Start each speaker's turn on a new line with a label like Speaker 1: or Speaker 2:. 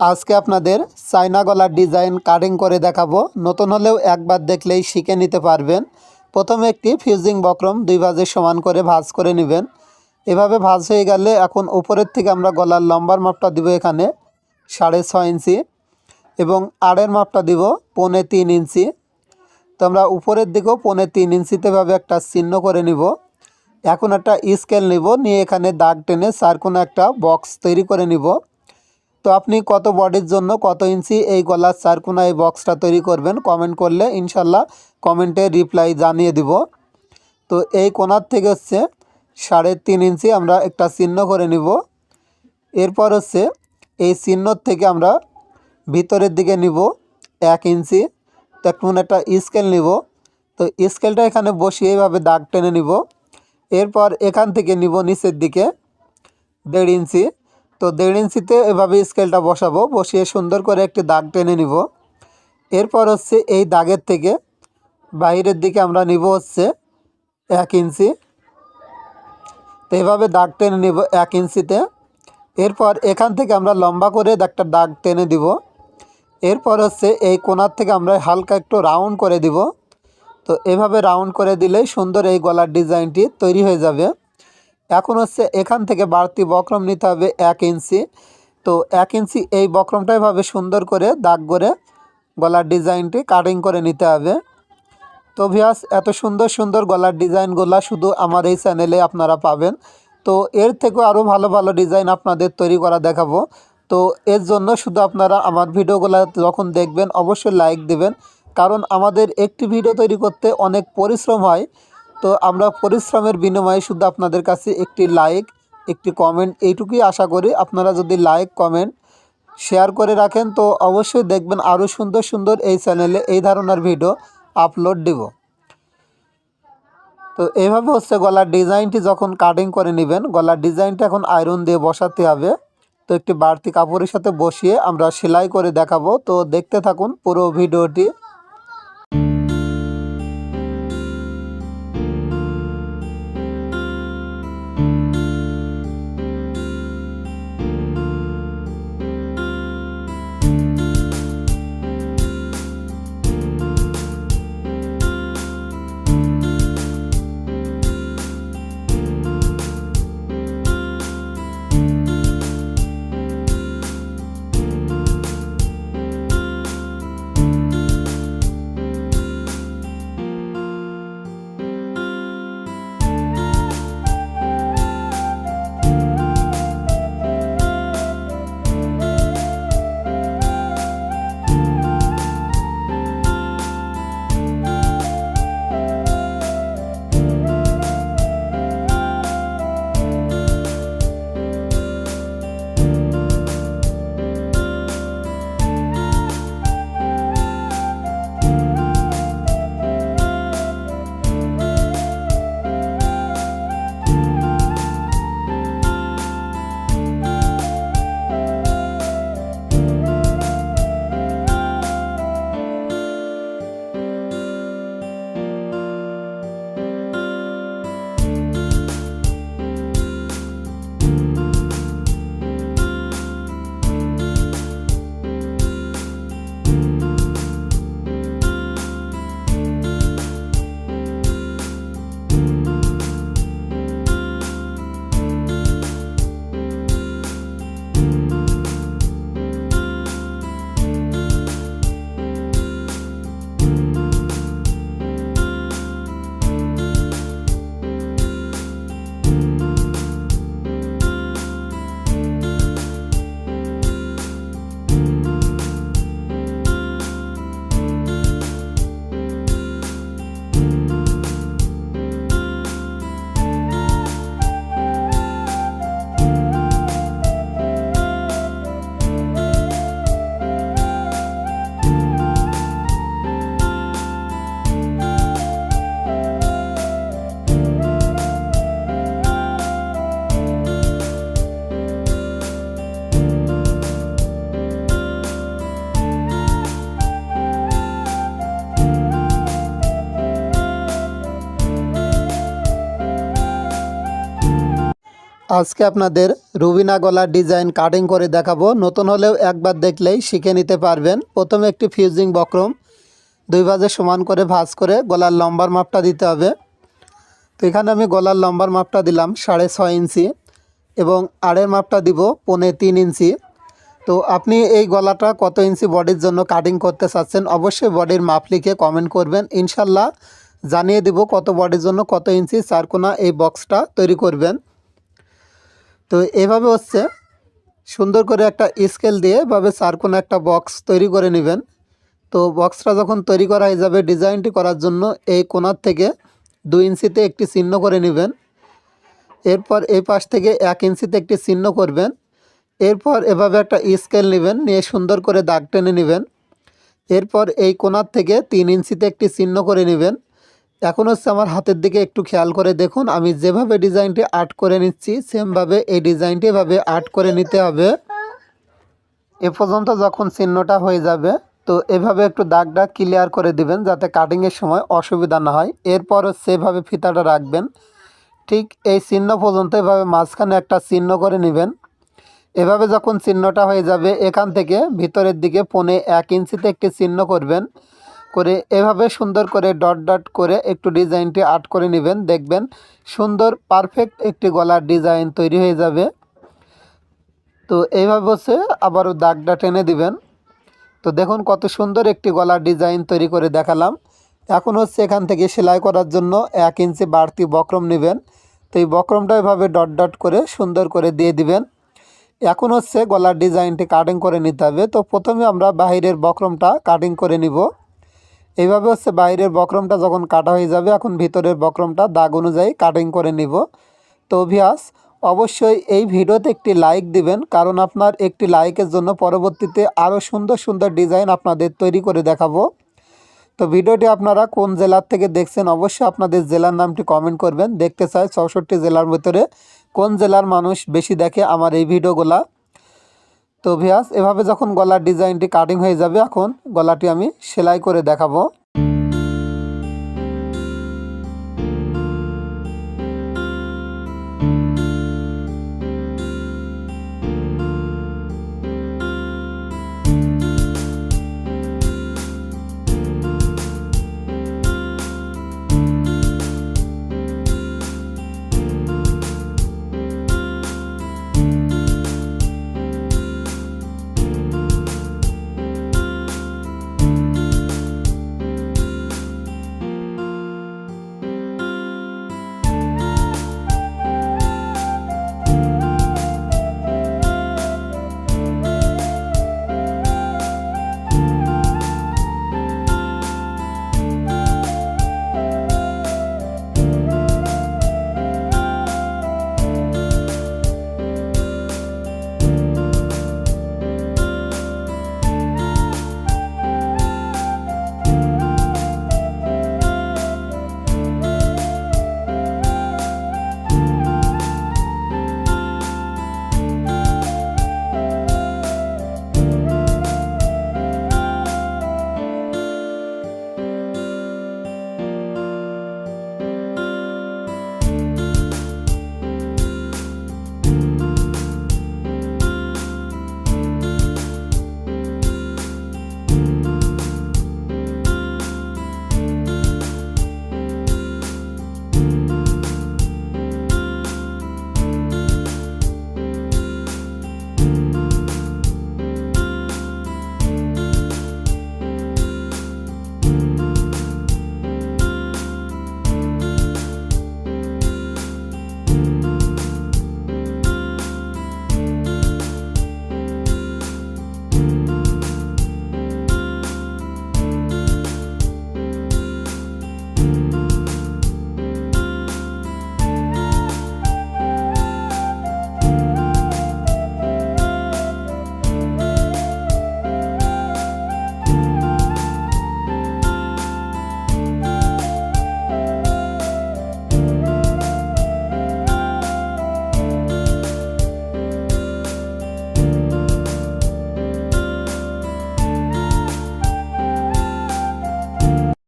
Speaker 1: আজকে আপনাদের চাইনা গলার ডিজাইন কাটিং করে দেখাবো। নতুন হলেও একবার দেখলেই শিখে নিতে পারবেন। প্রথমে একটি ফিউজিং বক্রম দুই ভাজে সমান করে ভাঁজ করে নেবেন। এভাবে ভাঁজ হয়ে গেলে এখন উপরের থেকে আমরা গলার লম্বার মাপটা দিব এখানে সাড়ে ছয় ইঞ্চি এবং আড়ের মাপটা দিব পৌনে তিন ইঞ্চি। তো আমরা উপরের দিকেও পৌনে তিন ইঞ্চিতে ভাবে একটা চিহ্ন করে নিব। এখন একটা স্কেল নিব, নিয়ে এখানে দাগ টেনে চার কোনো একটা বক্স তৈরি করে নিব। তো আপনি কত বডির জন্য কত ইঞ্চি এই গলার চার কোনা এই বক্সটা তৈরি করবেন? কমেন্ট করলে ইনশাল্লাহ কমেন্টে রিপ্লাই জানিয়ে দিব। তো এই কোনার থেকে হচ্ছে সাড়ে তিন ইঞ্চি আমরা একটা চিহ্ন করে নিব। এরপর হচ্ছে এই চিহ্নর থেকে আমরা ভিতরের দিকে নিব এক ইঞ্চি। তো এখন একটা স্কেল নিব। তো স্কেলটা এখানে বসিয়ে এইভাবে দাগ টেনে নিব। এরপর এখান থেকে নিব নিচের দিকে দেড় ইঞ্চি। তো দেড় ইঞ্চিতে এভাবে স্কেলটা বসাবো। বসিয়ে সুন্দর করে একটি দাগ টেনে নিব। এরপর হচ্ছে এই দাগের থেকে বাইরের দিকে আমরা নিব হচ্ছে এক ইঞ্চি। তো এভাবে দাগ টেনে নিব এক ইঞ্চিতে। এরপর এখান থেকে আমরা লম্বা করে একটা দাগ টেনে দিব। এরপর হচ্ছে এই কোনার থেকে আমরা হালকা একটু রাউন্ড করে দিব। তো এভাবে রাউন্ড করে দিলেই সুন্দর এই গলার ডিজাইনটি তৈরি হয়ে যাবে। এখন হচ্ছে এখান থেকে বাড়তি বক্রম নিতে হবে এক ইঞ্চি। তো এক ইঞ্চি এই বক্রমটা এভাবে সুন্দর করে দাগ করে গলার ডিজাইনটি কাটিং করে নিতে হবে। তো ভিয়াস এত সুন্দর সুন্দর গলার ডিজাইনগুলো শুধু আমার এই চ্যানেলে আপনারা পাবেন। তো এর থেকেও আরও ভালো ভালো ডিজাইন আপনাদের তৈরি করা দেখাবো। তো এর জন্য শুধু আপনারা আমার ভিডিওগুলো যখন দেখবেন, অবশ্যই লাইক দেবেন। কারণ আমাদের একটি ভিডিও তৈরি করতে অনেক পরিশ্রম হয়। তো আমরা পরিশ্রমের বিনিময়ে শুধু আপনাদের কাছে একটি লাইক একটি কমেন্ট এইটুকুই আশা করি। আপনারা যদি লাইক কমেন্ট শেয়ার করে রাখেন, তো অবশ্যই দেখবেন আরও সুন্দর সুন্দর এই চ্যানেলে এই ধরনের ভিডিও আপলোড দেব। তো এইভাবে হচ্ছে গলার ডিজাইনটি যখন কাটিং করে নেবেন, গলার ডিজাইনটা এখন আয়রন দিয়ে বসাতে হবে। তো একটি বাড়তি কাপড়ের সাথে বসিয়ে আমরা সেলাই করে দেখাবো। তো দেখতে থাকুন পুরো ভিডিওটি আজকে আপনাদের রুবিনা গলার ডিজাইন কাটিং করে দেখাবো। নতুন হলেও একবার দেখলেই শিখে নিতে পারবেন। প্রথমে একটি ফিউজিং বক্রম, দুই ভাজে সমান করে ভাঁজ করে গলার লম্বার মাপটা দিতে হবে। তো এখানে আমি গলার লম্বার মাপটা দিলাম সাড়ে ছয় ইঞ্চি এবং আড়ের মাপটা দিব পৌনে তিন ইঞ্চি। তো আপনি এই গলাটা কত ইঞ্চি বডির জন্য কাটিং করতে চাচ্ছেন অবশ্যই বডির মাপ লিখে কমেন্ট করবেন। ইনশাল্লাহ জানিয়ে দিব কত বডির জন্য কত ইঞ্চি চারকোনা এই বক্সটা তৈরি করবেন। তো এভাবে হচ্ছে সুন্দর করে একটা স্কেল দিয়ে এভাবে চারকোনা একটা বক্স তৈরি করে নেবেন। তো বক্সটা যখন তৈরি করা হয়ে যাবে ডিজাইনটি করার জন্য এই কোনার থেকে দুই ইঞ্চিতে একটি চিহ্ন করে নেবেন। এরপর এই পাশ থেকে এক ইঞ্চিতে একটি চিহ্ন করবেন। এরপর এভাবে একটা স্কেল নেবেন, নিয়ে সুন্দর করে দাগ টেনে নেবেন। এরপর এই কোনার থেকে তিন ইঞ্চিতে একটি চিহ্ন করে নেবেন। এখন হচ্ছে আমার হাতের দিকে একটু খেয়াল করে দেখুন, আমি যেভাবে ডিজাইনটি আর্ট করে নিচ্ছি, সেমভাবে এই ডিজাইনটি এভাবে আর্ট করে নিতে হবে। এ পর্যন্ত যখন চিহ্নটা হয়ে যাবে, তো এভাবে একটু দাগ দাগ ক্লিয়ার করে দিবেন যাতে কাটিংয়ের সময় অসুবিধা না হয়। এরপর হচ্ছে এভাবে ফিতাটা রাখবেন। ঠিক এই চিহ্ন পর্যন্ত এভাবে মাঝখানে একটা চিহ্ন করে নেবেন। এভাবে যখন চিহ্নটা হয়ে যাবে, এখান থেকে ভিতরের দিকে পনে এক ইঞ্চিতে একটি চিহ্ন করবেন। করে, এভাবে সুন্দর করে ডট ডট করে একটু ডিজাইনটি আর্ট করে নেবেন। দেখবেন সুন্দর পারফেক্ট একটি গলার ডিজাইন তৈরি হয়ে যাবে। তো এইভাবে হচ্ছে আবারও দাগটা টেনে দিবেন। তো দেখুন কত সুন্দর একটি গলার ডিজাইন তৈরি করে দেখালাম। এখন হচ্ছে এখান থেকে সেলাই করার জন্য এক ইঞ্চি বাড়তি বক্রম নেবেন। তো এই বক্রমটা এভাবে ডট ডট করে সুন্দর করে দিয়ে দিবেন। এখন হচ্ছে গলার ডিজাইনটি কাটিং করে নিতে হবে। তো প্রথমে আমরা বাহিরের বক্রমটা কাটিং করে নিব। এইভাবে হচ্ছে বাইরের বক্রমটা যখন কাটা হয়ে যাবে, এখন ভিতরের বক্রমটা দাগ অনুযায়ী কাটিং করে নিব। তো ভিয়াস অবশ্যই এই ভিডিওতে একটি লাইক দিবেন, কারণ আপনার একটি লাইকের জন্য পরবর্তীতে আরও সুন্দর সুন্দর ডিজাইন আপনাদের তৈরি করে দেখাবো। তো ভিডিওটি আপনারা কোন জেলার থেকে দেখছেন, অবশ্যই আপনাদের জেলার নামটি কমেন্ট করবেন। দেখতে চাই চৌষট্টি জেলার ভিতরে কোন জেলার মানুষ বেশি দেখে আমার এই ভিডিওগুলা। তো ভিয়াস এভাবে যখন গলার ডিজাইনটি কাটিং হয়ে যাবে, এখন গলাটি আমি সেলাই করে দেখাবো।